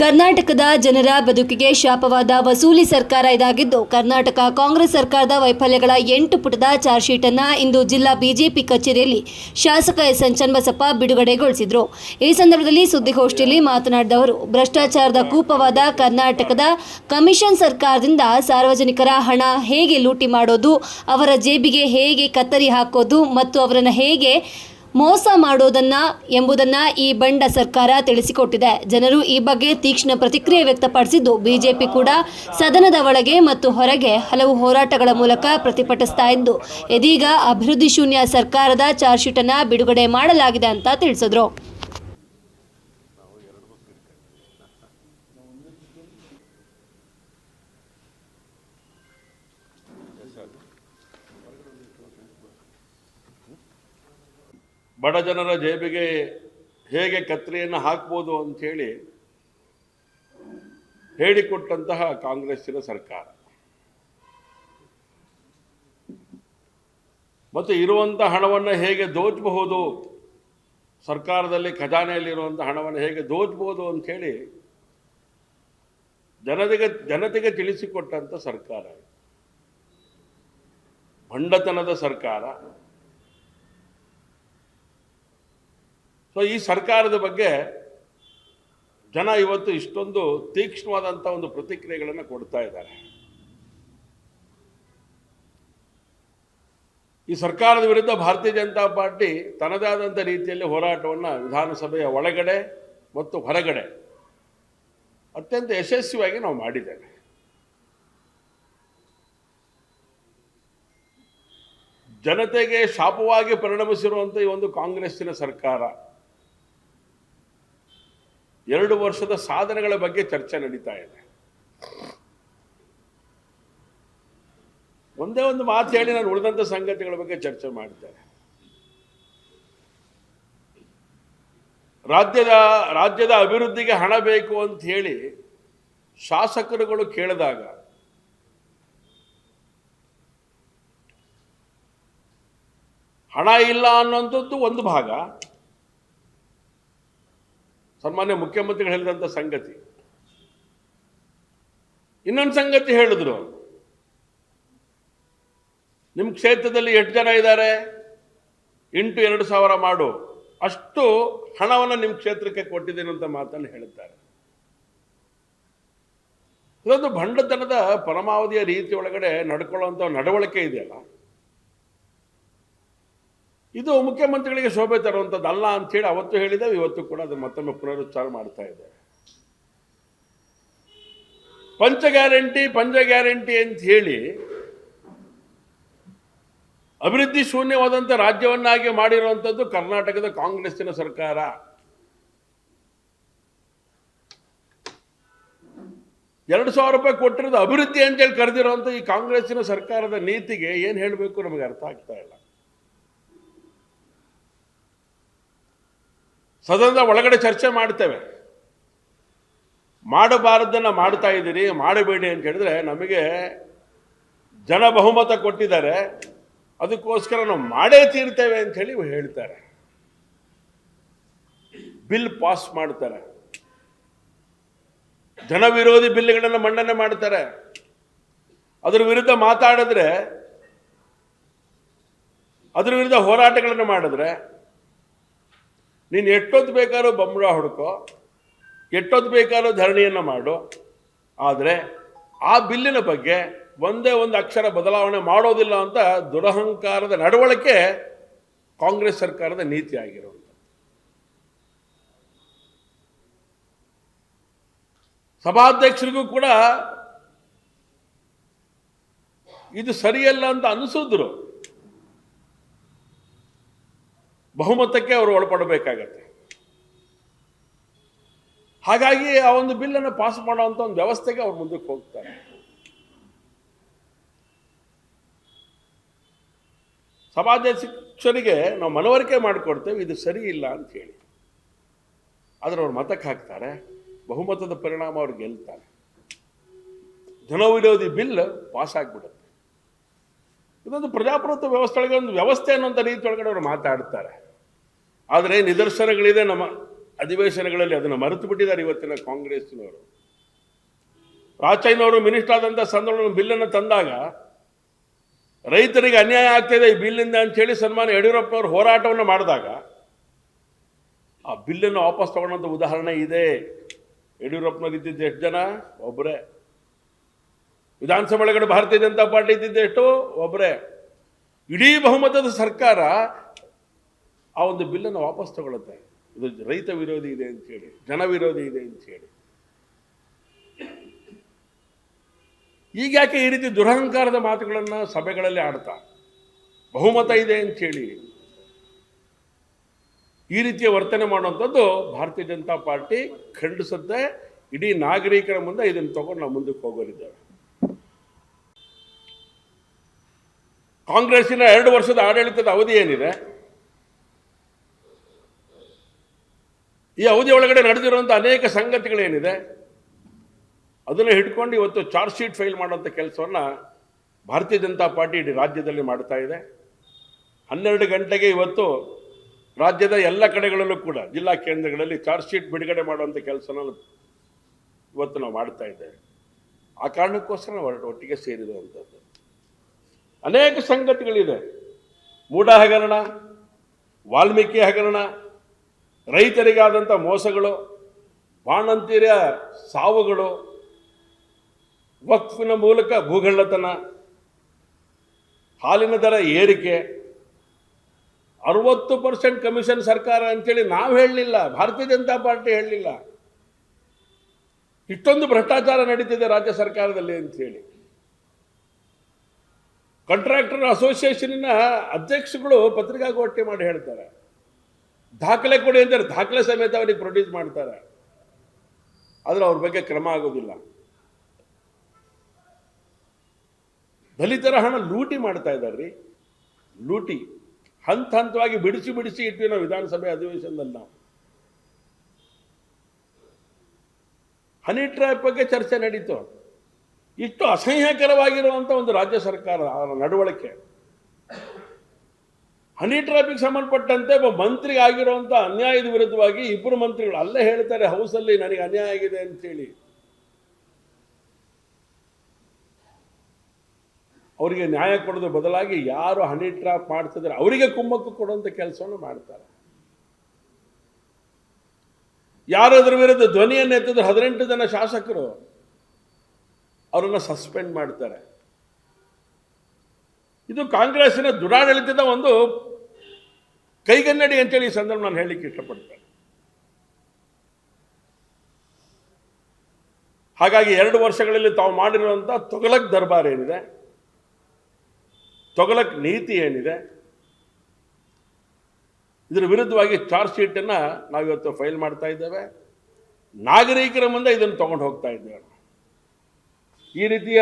ಕರ್ನಾಟಕದ ಜನರ ಬದುಕಿಗೆ ಶಾಪವಾದ ವಸೂಲಿ ಸರ್ಕಾರ ಇದಾಗಿದ್ದು, ಕರ್ನಾಟಕ ಕಾಂಗ್ರೆಸ್ ಸರ್ಕಾರದ ವೈಫಲ್ಯಗಳ ಎಂಟು ಪುಟದ ಚಾರ್ಜ್ ಶೀಟ್ ಅನ್ನ ಇಂದು ಜಿಲ್ಲಾ ಬಿಜೆಪಿ ಕಚೇರಿಯಲ್ಲಿ ಶಾಸಕ ಎಸ್. ಎನ್. ಚನ್ನಬಸಪ್ಪ ಬಿಡುಗಡೆಗೊಳಿಸಿದರು. ಈ ಸಂದರ್ಭದಲ್ಲಿ ಸುದ್ದಿಗೋಷ್ಠಿಯಲ್ಲಿ ಮಾತನಾಡಿದ ಅವರು, ಭ್ರಷ್ಟಾಚಾರದ ಕೂಪವಾದ ಕರ್ನಾಟಕದ ಕಮಿಷನ್ ಸರ್ಕಾರದಿಂದ ಸಾರ್ವಜನಿಕರ ಹಣ ಹೇಗೆ ಲೂಟಿ ಮಾಡೋದು, ಅವರ ಜೇಬಿಗೆ ಹೇಗೆ ಕತ್ತರಿ ಹಾಕೋದು ಮತ್ತು ಅವರನ್ನು ಹೇಗೆ ಮೋಸ ಮಾಡೋದನ್ನ ಎಂಬುದನ್ನ ಈ ಬಂಡ ಸರ್ಕಾರ ತಿಳಿಸಿಕೊಟ್ಟಿದೆ. ಜನರು ಈ ಬಗ್ಗೆ ತೀಕ್ಷ್ಣ ಪ್ರತಿಕ್ರಿಯೆ ವ್ಯಕ್ತಪಡಿಸಿದ್ದು, ಬಿಜೆಪಿ ಕೂಡ ಸದನದ ಒಳಗೆ ಮತ್ತು ಹೊರಗೆ ಹಲವು ಹೋರಾಟಗಳ ಮೂಲಕ ಪ್ರತಿಭಟಿಸ್ತಾ ಇದ್ದು, ಇದೀಗ ಅಭಿವೃದ್ಧಿ ಶೂನ್ಯ ಸರ್ಕಾರದ ಚಾರ್ಜ್ ಶೀಟ್ ಅನ್ನ ಬಿಡುಗಡೆ ಮಾಡಲಾಗಿದೆ ಅಂತ ತಿಳಿಸಿದ್ರು. ಬಡ ಜನರ ಜೇಬಿಗೆ ಹೇಗೆ ಕತ್ರಿಯನ್ನು ಹಾಕ್ಬೋದು ಅಂಥೇಳಿ ಹೇಳಿಕೊಟ್ಟಂತಹ ಕಾಂಗ್ರೆಸ್ಸಿನ ಸರ್ಕಾರ. ಮತ್ತು ಇರುವಂಥ ಹಣವನ್ನು ಹೇಗೆ ದೋಚಬಹುದು, ಸರ್ಕಾರದಲ್ಲಿ ಖಜಾನೆಯಲ್ಲಿರುವಂಥ ಹಣವನ್ನು ಹೇಗೆ ದೋಚಬಹುದು ಅಂಥೇಳಿ ಜನತೆಗೆ ಜನತೆಗೆ ತಿಳಿಸಿಕೊಟ್ಟಂಥ ಸರ್ಕಾರ ಭಂಡತನದ ಸರ್ಕಾರ. ಸೊ ಈ ಸರ್ಕಾರದ ಬಗ್ಗೆ ಜನ ಇವತ್ತು ಇಷ್ಟೊಂದು ತೀಕ್ಷ್ಣವಾದಂಥ ಒಂದು ಪ್ರತಿಕ್ರಿಯೆಗಳನ್ನು ಕೊಡ್ತಾ ಇದ್ದಾರೆ. ಈ ಸರ್ಕಾರದ ವಿರುದ್ಧ ಭಾರತೀಯ ಜನತಾ ಪಾರ್ಟಿ ತನ್ನದೇ ಆದಂಥ ರೀತಿಯಲ್ಲಿ ಹೋರಾಟವನ್ನು ವಿಧಾನಸಭೆಯ ಒಳಗಡೆ ಮತ್ತು ಹೊರಗಡೆ ಅತ್ಯಂತ ಯಶಸ್ವಿಯಾಗಿ ನಾವು ಮಾಡಿದ್ದೇವೆ. ಜನತೆಗೆ ಶಾಪವಾಗಿ ಪರಿಣಮಿಸಿರುವಂಥ ಈ ಒಂದು ಕಾಂಗ್ರೆಸ್ಸಿನ ಸರ್ಕಾರ ಎರಡು ವರ್ಷದ ಸಾಧನೆಗಳ ಬಗ್ಗೆ ಚರ್ಚೆ ನಡೀತಾ ಇದೆ. ಒಂದೇ ಒಂದು ಮಾತು ಹೇಳಿ ನಾನು ಉಳಿದಂತ ಸಂಗತಿಗಳ ಬಗ್ಗೆ ಚರ್ಚೆ ಮಾಡಿದ್ದೇನೆ. ರಾಜ್ಯದ ರಾಜ್ಯದ ಅಭಿವೃದ್ಧಿಗೆ ಹಣ ಬೇಕು ಅಂತ ಹೇಳಿ ಶಾಸಕರುಗಳು ಕೇಳಿದಾಗ ಹಣ ಇಲ್ಲ ಅನ್ನೋಂಥದ್ದು ಒಂದು ಭಾಗ ಸನ್ಮಾನ್ಯ ಮುಖ್ಯಮಂತ್ರಿಗಳು ಹೇಳಿದಂಥ ಸಂಗತಿ. ಇನ್ನೊಂದು ಸಂಗತಿ ಹೇಳಿದ್ರು. ನಿಮ್ಮ ಕ್ಷೇತ್ರದಲ್ಲಿ ಎಷ್ಟು ಜನ ಇದ್ದಾರೆ? ಇಂಟು ಎರಡು ಸಾವಿರ ಮಾಡು. ಅಷ್ಟು ಹಣವನ್ನು ನಿಮ್ಮ ಕ್ಷೇತ್ರಕ್ಕೆ ಕೊಟ್ಟಿದ್ದೇನೆ ಅಂತ ಮಾತನ್ನು ಹೇಳುತ್ತಾರೆ ಇದೊಂದು ಭಂಡತನದ ಪರಮಾವಧಿಯ ರೀತಿಯೊಳಗಡೆ ನಡ್ಕೊಳ್ಳುವಂಥ ನಡವಳಿಕೆ ಇದೆಯಲ್ಲ. ಇದು ಮುಖ್ಯಮಂತ್ರಿಗಳಿಗೆ ಶೋಭೆ ತರುವಂಥದ್ದಲ್ಲ ಅಂಥೇಳಿ ಅವತ್ತು ಹೇಳಿದೆ ಇವತ್ತು ಕೂಡ ಅದು ಮತ್ತೊಮ್ಮೆ ಪುನರುಚ್ಚಾರ ಮಾಡ್ತಾ ಇದೆ ಪಂಚ ಗ್ಯಾರಂಟಿ ಪಂಚ ಗ್ಯಾರಂಟಿ ಅಂತ ಹೇಳಿ ಅಭಿವೃದ್ಧಿ ಶೂನ್ಯವಾದಂಥ ರಾಜ್ಯವನ್ನಾಗಿ ಮಾಡಿರುವಂಥದ್ದು ಕರ್ನಾಟಕದ ಕಾಂಗ್ರೆಸ್ಸಿನ ಸರ್ಕಾರ. ಎರಡು ಸಾವಿರ ರೂಪಾಯಿ ಕೊಟ್ಟಿರೋದು ಅಭಿವೃದ್ಧಿ ಅಂತೇಳಿ ಕರೆದಿರುವಂಥ ಈ ಕಾಂಗ್ರೆಸ್ಸಿನ ಸರ್ಕಾರದ ನೀತಿಗೆ ಏನು ಹೇಳಬೇಕು ನಮಗೆ ಅರ್ಥ ಆಗ್ತಾ ಇಲ್ಲ. ಸದನದ ಒಳಗಡೆ ಚರ್ಚೆ ಮಾಡ್ತೇವೆ. ಮಾಡಬಾರದನ್ನ ಮಾಡ್ತಾ ಇದ್ದೀರಿ, ಮಾಡಬೇಡಿ ಅಂತ ಹೇಳಿದ್ರೆ ನಮಗೆ ಜನ ಬಹುಮತ ಕೊಟ್ಟಿದ್ದಾರೆ. ಅದಕ್ಕೋಸ್ಕರ ನಾವು ಮಾಡೇ ತೀರ್ತೇವೆ ಅಂತ ಹೇಳಿ ಹೇಳ್ತಾರೆ. ಬಿಲ್ ಪಾಸ್ ಮಾಡ್ತಾರೆ. ಜನ ವಿರೋಧಿ ಬಿಲ್ಗಳನ್ನು ಮಂಡನೆ ಮಾಡ್ತಾರೆ. ಅದರ ವಿರುದ್ಧ ಮಾತಾಡಿದ್ರೆ, ಅದರ ವಿರುದ್ಧ ಹೋರಾಟಗಳನ್ನು ಮಾಡಿದ್ರೆ ನೀನು ಎಷ್ಟೊತ್ತು ಬೇಕಾದ್ರೂ ಬಂಬಳ ಹುಡುಕೋ, ಎಷ್ಟೊತ್ತು ಬೇಕಾದ್ರೂ ಧರಣಿಯನ್ನು ಮಾಡು. ಆದರೆ ಆ ಬಿಲ್ಲಿನ ಬಗ್ಗೆ ಒಂದೇ ಒಂದು ಅಕ್ಷರ ಬದಲಾವಣೆ ಮಾಡೋದಿಲ್ಲ ಅಂತ ದುರಹಂಕಾರದ ನಡವಳಿಕೆ ಕಾಂಗ್ರೆಸ್ ಸರ್ಕಾರದ ನೀತಿ ಆಗಿರುವಂಥ ಸಭಾಧ್ಯಕ್ಷರಿಗೂ ಕೂಡ ಇದು ಸರಿಯಲ್ಲ ಅಂತ ಅನಿಸಿದ್ರು. ಬಹುಮತಕ್ಕೆ ಅವರು ಒಳಪಡಬೇಕಾಗತ್ತೆ. ಹಾಗಾಗಿ ಆ ಒಂದು ಬಿಲ್ಲನ್ನು ಪಾಸ್ ಮಾಡುವಂಥ ಒಂದು ವ್ಯವಸ್ಥೆಗೆ ಅವ್ರು ಮುಂದಕ್ಕೆ ಹೋಗ್ತಾರೆ. ಸಭಾಧ್ಯಕ್ಷರಿಗೆ ನಾವು ಮನವರಿಕೆ ಮಾಡಿಕೊಡ್ತೇವೆ, ಇದು ಸರಿ ಇಲ್ಲ ಅಂತ ಹೇಳಿ. ಆದರೆ ಅವ್ರು ಮತಕ್ಕೆ ಹಾಕ್ತಾರೆ, ಬಹುಮತದ ಪರಿಣಾಮ ಅವ್ರು ಗೆಲ್ತಾರೆ. ಜನವಿರೋಧಿ ಬಿಲ್ ಪಾಸ್ ಆಗಿಬಿಡುತ್ತೆ. ಇದೊಂದು ಪ್ರಜಾಪ್ರಭುತ್ವ ವ್ಯವಸ್ಥೆ ಒಳಗೆ ಒಂದು ವ್ಯವಸ್ಥೆ ಅನ್ನೋಂಥ ರೀತಿ ಒಳಗಡೆ ಅವರು ಮಾತಾಡ್ತಾರೆ. ಆದರೆ ನಿದರ್ಶನಗಳಿದೆ ನಮ್ಮ ಅಧಿವೇಶನಗಳಲ್ಲಿ ಅದನ್ನು ಮರೆತು ಬಿಟ್ಟಿದ್ದಾರೆ ಇವತ್ತಿನ ಕಾಂಗ್ರೆಸ್ನವರು. ರಾಚಯ್ಯನವರು ಮಿನಿಸ್ಟರ್ ಆದಂಥ ಸಂದರ್ಭ ಬಿಲ್ಲನ್ನು ತಂದಾಗ ರೈತರಿಗೆ ಅನ್ಯಾಯ ಆಗ್ತಿದೆ ಈ ಬಿಲ್ಲಿಂದ ಅಂಥೇಳಿ ಸನ್ಮಾನ ಯಡಿಯೂರಪ್ಪನವರು ಹೋರಾಟವನ್ನು ಮಾಡಿದಾಗ ಆ ಬಿಲ್ಲನ್ನು ವಾಪಸ್ ತಗೊಂಡಂಥ ಉದಾಹರಣೆ ಇದೆ. ಯಡಿಯೂರಪ್ಪನವ್ರು ಇದ್ದಿದ್ದು ಎಷ್ಟು ಜನ? ಒಬ್ಬರೇ ವಿಧಾನಸಭೆ ಒಳಗಡೆ ಭಾರತೀಯ ಜನತಾ ಪಾರ್ಟಿ ಇದ್ದಿದ್ದು ಎಷ್ಟು ಒಬ್ಬರೇ ಇಡೀ ಬಹುಮತದ ಸರ್ಕಾರ ಆ ಒಂದು ಬಿಲ್ಲನ್ನು ವಾಪಸ್ ತಗೊಳುತ್ತೆ. ಇದು ರೈತ ವಿರೋಧಿ ಇದೆ ಅಂತ ಹೇಳಿ, ಜನ ವಿರೋಧಿ ಇದೆ ಅಂತ ಹೇಳಿ. ಈಗ ಯಾಕೆ ಈ ರೀತಿ ದುರಹಂಕಾರದ ಮಾತುಗಳನ್ನು ಸಭೆಗಳಲ್ಲಿ ಆಡ್ತಾ? ಬಹುಮತ ಇದೆ ಅಂತ ಹೇಳಿ. ಈ ರೀತಿಯ ವರ್ತನೆ ಮಾಡುವಂಥದ್ದು ಭಾರತೀಯ ಜನತಾ ಪಾರ್ಟಿ ಖಂಡಿಸುತ್ತೆ. ಇಡೀ ನಾಗರಿಕರ ಮುಂದೆ ಇದನ್ನು ತಗೊಂಡು ನಾವು ಮುಂದಕ್ಕೆ ಹೋಗೋರಿದ್ದೇವೆ. ಕಾಂಗ್ರೆಸ್ಸಿನ ಎರಡು ವರ್ಷದ ಆಡಳಿತದ ಅವಧಿ ಏನಿದೆ? ಈ ಅವಧಿ ಒಳಗಡೆ ನಡೆದಿರುವಂಥ ಅನೇಕ ಸಂಗತಿಗಳೇನಿದೆ? ಅದನ್ನು ಹಿಡ್ಕೊಂಡು ಇವತ್ತು ಚಾರ್ಜ್ ಶೀಟ್ ಫೈಲ್ ಮಾಡುವಂಥ ಕೆಲಸವನ್ನು ಭಾರತೀಯ ಜನತಾ ಪಾರ್ಟಿ ಇಡೀ ರಾಜ್ಯದಲ್ಲಿ ಮಾಡ್ತಾ ಇದೆ. ಹನ್ನೆರಡು ಗಂಟೆಗೆ ಇವತ್ತು ರಾಜ್ಯದ ಎಲ್ಲ ಕಡೆಗಳಲ್ಲೂ ಕೂಡ, ಜಿಲ್ಲಾ ಕೇಂದ್ರಗಳಲ್ಲಿ ಚಾರ್ಜ್ ಶೀಟ್ ಬಿಡುಗಡೆ ಮಾಡುವಂಥ ಕೆಲಸನ ಇವತ್ತು ನಾವು ಮಾಡ್ತಾ ಇದ್ದೇವೆ. ಆ ಕಾರಣಕ್ಕೋಸ್ಕರ ನಾವು ಒಟ್ಟಿಗೆ ಸೇರಿರುವಂಥದ್ದು ಅನೇಕ ಸಂಗತಿಗಳಿದೆ. ಮೂಢ ಹಗರಣ, ವಾಲ್ಮೀಕಿ ಹಗರಣ, ರೈತರಿಗಾದಂಥ ಮೋಸಗಳು, ಬಾಣಂತಿರ ಸಾವುಗಳು, ವಕ್ಫಿನ ಮೂಲಕ ಭೂಗಳ್ಳತನ, ಹಾಲಿನ ದರ ಏರಿಕೆ, ಅರವತ್ತು ಪರ್ಸೆಂಟ್ ಕಮಿಷನ್ ಸರ್ಕಾರ ಅಂತೇಳಿ ನಾವು ಹೇಳಲಿಲ್ಲ, ಭಾರತೀಯ ಜನತಾ ಪಾರ್ಟಿ ಹೇಳಲಿಲ್ಲ. ಇಷ್ಟೊಂದು ಭ್ರಷ್ಟಾಚಾರ ನಡೀತಿದೆ ರಾಜ್ಯ ಸರ್ಕಾರದಲ್ಲಿ ಅಂತ ಹೇಳಿ ಕಾಂಟ್ರಾಕ್ಟರ್ ಅಸೋಸಿಯೇಷನಿನ ಅಧ್ಯಕ್ಷಗಳು ಪತ್ರಿಕಾಗೋಷ್ಠಿ ಮಾಡಿ ಹೇಳ್ತಾರೆ. ದಾಖಲೆ ಕೊಡಿ ಅಂತಾರೆ ದಾಖಲೆ ಸಮೇತ ಅವರಿಗೆ ಪ್ರೊಡ್ಯೂಸ್ ಮಾಡ್ತಾರೆ. ಆದರೆ ಅವ್ರ ಬಗ್ಗೆ ಕ್ರಮ ಆಗೋದಿಲ್ಲ. ದಲಿತರ ಹಣ ಲೂಟಿ ಮಾಡ್ತಾ ಇದ್ದಾರೆ ರೀ. ಲೂಟಿ. ಹಂತ ಹಂತವಾಗಿ ಬಿಡಿಸಿ ಬಿಡಿಸಿ ಇಟ್ವಿ ನಾವು ವಿಧಾನಸಭೆ ಅಧಿವೇಶನದಲ್ಲಿ ನಾವು. ಹನಿ ಟ್ರ್ಯಾಪ್ ಬಗ್ಗೆ ಚರ್ಚೆ ನಡೀತು. ಇಷ್ಟು ಅಸಹ್ಯಕರವಾಗಿರುವಂಥ ಒಂದು ರಾಜ್ಯ ಸರ್ಕಾರ ಆ ನಡವಳಿಕೆ. ಹನಿ ಟ್ರಾಫಿಕ್ ಸಂಬಂಧಪಟ್ಟಂತೆ ಒಬ್ಬ ಮಂತ್ರಿಗೆ ಆಗಿರುವಂಥ ಅನ್ಯಾಯದ ವಿರುದ್ಧವಾಗಿ ಇಬ್ಬರು ಮಂತ್ರಿಗಳು ಅಲ್ಲೇ ಹೇಳ್ತಾರೆ ಹೌಸಲ್ಲಿ ನನಗೆ ಅನ್ಯಾಯ ಆಗಿದೆ ಅಂತೇಳಿ. ಅವರಿಗೆ ನ್ಯಾಯ ಕೊಡೋದು ಬದಲಾಗಿ ಯಾರು ಹನಿ ಟ್ರಾಪ್ ಮಾಡ್ತಿದ್ರೆ ಅವರಿಗೆ ಕುಮ್ಮಕ್ಕು ಕೊಡುವಂಥ ಕೆಲಸವನ್ನು ಮಾಡ್ತಾರೆ. ಯಾರು ಅದರ ವಿರುದ್ಧ ಧ್ವನಿಯನ್ನು ಎತ್ತಿದ್ರೆ ಹದಿನೆಂಟು ಜನ ಶಾಸಕರು ಅವರನ್ನು ಸಸ್ಪೆಂಡ್ ಮಾಡ್ತಾರೆ. ಇದು ಕಾಂಗ್ರೆಸ್ಸಿನ ದುರಾಡಳಿತದ ಒಂದು ಕೈಗನ್ನಡಿ ಅಂತೇಳಿ ಈ ಸಂದರ್ಭ ನಾನು ಹೇಳಲಿಕ್ಕೆ ಇಷ್ಟಪಡ್ತೇನೆ. ಹಾಗಾಗಿ ಎರಡು ವರ್ಷಗಳಲ್ಲಿ ತಾವು ಮಾಡಿರುವಂಥ ತೊಗಲಕ್ ದರ್ಬಾರ್ ಏನಿದೆ? ತೊಗಲಕ್ ನೀತಿ ಏನಿದೆ? ಇದರ ವಿರುದ್ಧವಾಗಿ ಚಾರ್ಜ್ ಶೀಟನ್ನು ನಾವಿವತ್ತು ಫೈಲ್ ಮಾಡ್ತಾ ಇದ್ದೇವೆ. ನಾಗರಿಕರ ಮುಂದೆ ಇದನ್ನು ತೊಗೊಂಡು ಹೋಗ್ತಾ ಇದ್ದೇವೆ. ಈ ರೀತಿಯ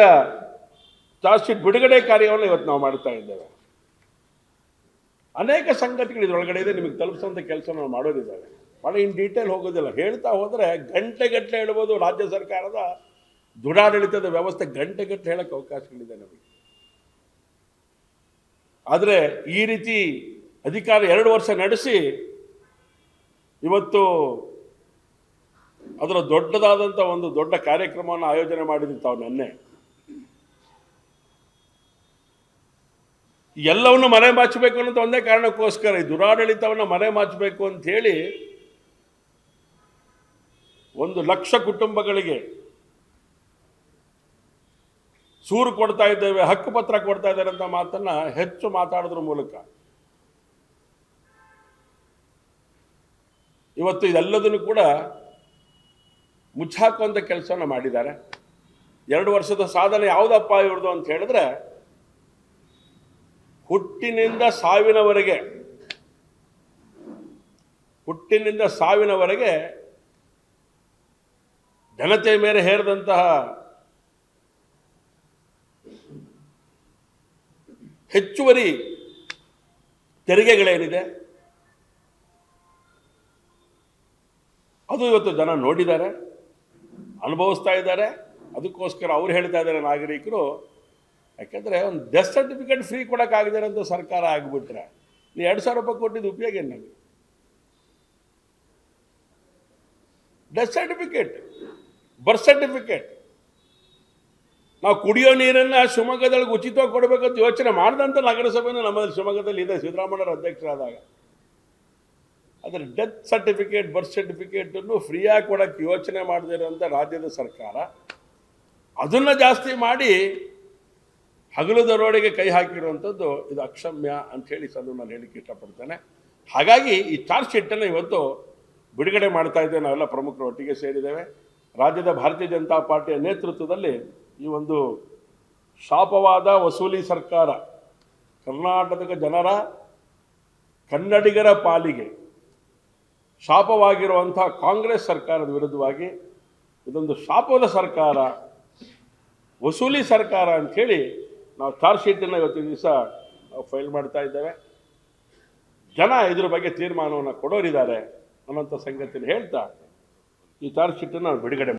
ಚಾರ್ಜ್ ಬಿಡುಗಡೆ ಕಾರ್ಯವನ್ನು ಇವತ್ತು ನಾವು ಮಾಡ್ತಾ ಇದ್ದೇವೆ. ಅನೇಕ ಸಂಗತಿಗಳು ಇದರೊಳಗಡೆ ಇದೆ, ನಿಮಗೆ ತಲುಪಿಸುವಂಥ ಕೆಲಸ ನಾವು ಮಾಡೋದಿದ್ದಾರೆ ಭಾಳ ಇನ್ ಡೀಟೇಲ್ ಹೋಗೋದಿಲ್ಲ. ಹೇಳ್ತಾ ಹೋದರೆ ಗಂಟೆಗಟ್ಟಲೆ ಹೇಳ್ಬೋದು ರಾಜ್ಯ ಸರ್ಕಾರದ ದುಡಾಡಳಿತದ ವ್ಯವಸ್ಥೆ ಗಂಟೆಗಟ್ಟಲೆ ಹೇಳೋಕ್ಕೆ ಅವಕಾಶಗಳಿದೆ ನಮಗೆ. ಆದರೆ ಈ ರೀತಿ ಅಧಿಕಾರ ಎರಡು ವರ್ಷ ನಡೆಸಿ ಇವತ್ತು ಅದರ ದೊಡ್ಡದಾದಂಥ ಒಂದು ದೊಡ್ಡ ಕಾರ್ಯಕ್ರಮವನ್ನು ಆಯೋಜನೆ ಮಾಡಿದ್ರು ತಾವು ನೆನ್ನೆ. ಎಲ್ಲವನ್ನು ಮನೆ ಮಾಚಬೇಕು ಅನ್ನೋದು ಒಂದೇ ಕಾರಣಕ್ಕೋಸ್ಕರ, ಈ ದುರಾಡಳಿತವನ್ನು ಮನೆ ಮಾಚಬೇಕು ಅಂತ ಹೇಳಿ ಒಂದು ಲಕ್ಷ ಕುಟುಂಬಗಳಿಗೆ ಸೂರು ಕೊಡ್ತಾ ಇದ್ದೇವೆ ಹಕ್ಕುಪತ್ರ ಕೊಡ್ತಾ ಇದ್ದಾರೆ ಅಂತ ಮಾತನ್ನ ಹೆಚ್ಚು ಮಾತಾಡೋದ್ರ ಮೂಲಕ. ಇವತ್ತು ಇದೆಲ್ಲದನ್ನು ಕೂಡ ಮುಚ್ಚಾಕುವಂಥ ಕೆಲಸವನ್ನು ಮಾಡಿದ್ದಾರೆ. ಎರಡು ವರ್ಷದ ಸಾಧನೆ ಯಾವುದಪ್ಪ ಇವ್ರದ್ದು ಅಂತ ಹೇಳಿದ್ರೆ, ಹುಟ್ಟಿನಿಂದ ಸಾವಿನವರೆಗೆ ಹುಟ್ಟಿನಿಂದ ಸಾವಿನವರೆಗೆ ಜನತೆ ಮೇಲೆ ಹೇರಿದಂತಹ ಹೆಚ್ಚುವರಿ ತೆರಿಗೆಗಳೇನಿದೆ, ಅದು ಇವತ್ತು ಜನ ನೋಡಿದ್ದಾರೆ. ಅನುಭವಿಸ್ತಾ ಇದ್ದಾರೆ. ಅದಕ್ಕೋಸ್ಕರ ಅವ್ರು ಹೇಳ್ತಾ ಇದ್ದಾರೆ ನಾಗರಿಕರು. ಯಾಕೆಂದರೆ ಒಂದು ಡೆತ್ ಸರ್ಟಿಫಿಕೇಟ್ ಫ್ರೀ ಕೊಡೋಕ್ಕಾಗದಿರೋ ಅಂತ ಸರ್ಕಾರ ಆಗಿಬಿಟ್ರೆ ನೀವು ಎರಡು ಸಾವಿರ ರೂಪಾಯಿ ಕೊಟ್ಟಿದ್ದು ಉಪಯೋಗ ಏನು ನಮಗೆ? ಡೆತ್ ಸರ್ಟಿಫಿಕೇಟ್ ಬರ್ತ್ ಸರ್ಟಿಫಿಕೇಟ್ ನಾವು ಕುಡಿಯೋ ನೀರನ್ನು ಶಿವಮೊಗ್ಗದೊಳಗೆ ಉಚಿತವಾಗಿ ಕೊಡಬೇಕಂತ ಯೋಚನೆ ಮಾಡಿದಂಥ ನಗರಸಭೆನೂ ನಮ್ಮಲ್ಲಿ ಶಿವಮೊಗ್ಗದಲ್ಲಿ ಇದೆ ಸಿದ್ದರಾಮಯ್ಯರ ಅಧ್ಯಕ್ಷರಾದಾಗ. ಆದರೆ ಡೆತ್ ಸರ್ಟಿಫಿಕೇಟ್ ಬರ್ತ್ ಸರ್ಟಿಫಿಕೇಟನ್ನು ಫ್ರೀಯಾಗಿ ಕೊಡೋಕ್ಕೆ ಯೋಚನೆ ಮಾಡದೇ ಇರೋಂಥ ರಾಜ್ಯದ ಸರ್ಕಾರ ಅದನ್ನು ಜಾಸ್ತಿ ಮಾಡಿ ಹಗಲು ದರೋಡೆಗೆ ಕೈ ಹಾಕಿರುವಂಥದ್ದು ಇದು ಅಕ್ಷಮ್ಯ ಅಂಥೇಳಿ ಸಲು ನಾನು ಹೇಳಿಕ್ಕೆ ಇಷ್ಟಪಡ್ತೇನೆ. ಹಾಗಾಗಿ ಈ ಚಾರ್ಜ್ ಶೀಟನ್ನು ಇವತ್ತು ಬಿಡುಗಡೆ ಮಾಡ್ತಾ ಇದ್ದೇವೆ. ನಾವೆಲ್ಲ ಪ್ರಮುಖರು ಒಟ್ಟಿಗೆ ಸೇರಿದ್ದೇವೆ. ರಾಜ್ಯದ ಭಾರತೀಯ ಜನತಾ ಪಾರ್ಟಿಯ ನೇತೃತ್ವದಲ್ಲಿ ಈ ಒಂದು ಶಾಪವಾದ ವಸೂಲಿ ಸರ್ಕಾರ ಕರ್ನಾಟಕದ ಜನರ ಕನ್ನಡಿಗರ ಪಾಲಿಗೆ ಶಾಪವಾಗಿರುವಂಥ ಕಾಂಗ್ರೆಸ್ ಸರ್ಕಾರದ ವಿರುದ್ಧವಾಗಿ ಇದೊಂದು ಶಾಪದ ಸರ್ಕಾರ, ವಸೂಲಿ ಸರ್ಕಾರ ಅಂಥೇಳಿ ನಾವು ಚಾರ್ಜ್ ಶೀಟನ್ನು ಇವತ್ತಿನ ದಿವಸ ಫೈಲ್ ಮಾಡ್ತಾ ಇದ್ದೇವೆ. ಜನ ಇದ್ರ ಬಗ್ಗೆ ತೀರ್ಮಾನವನ್ನು ಕೊಡೋರಿದ್ದಾರೆ ಅನ್ನೋಂಥ ಸಂಗತಿಯನ್ನು ಹೇಳ್ತಾ ಈ ಚಾರ್ಜ್ ಶೀಟನ್ನು ನಾವು ಬಿಡುಗಡೆ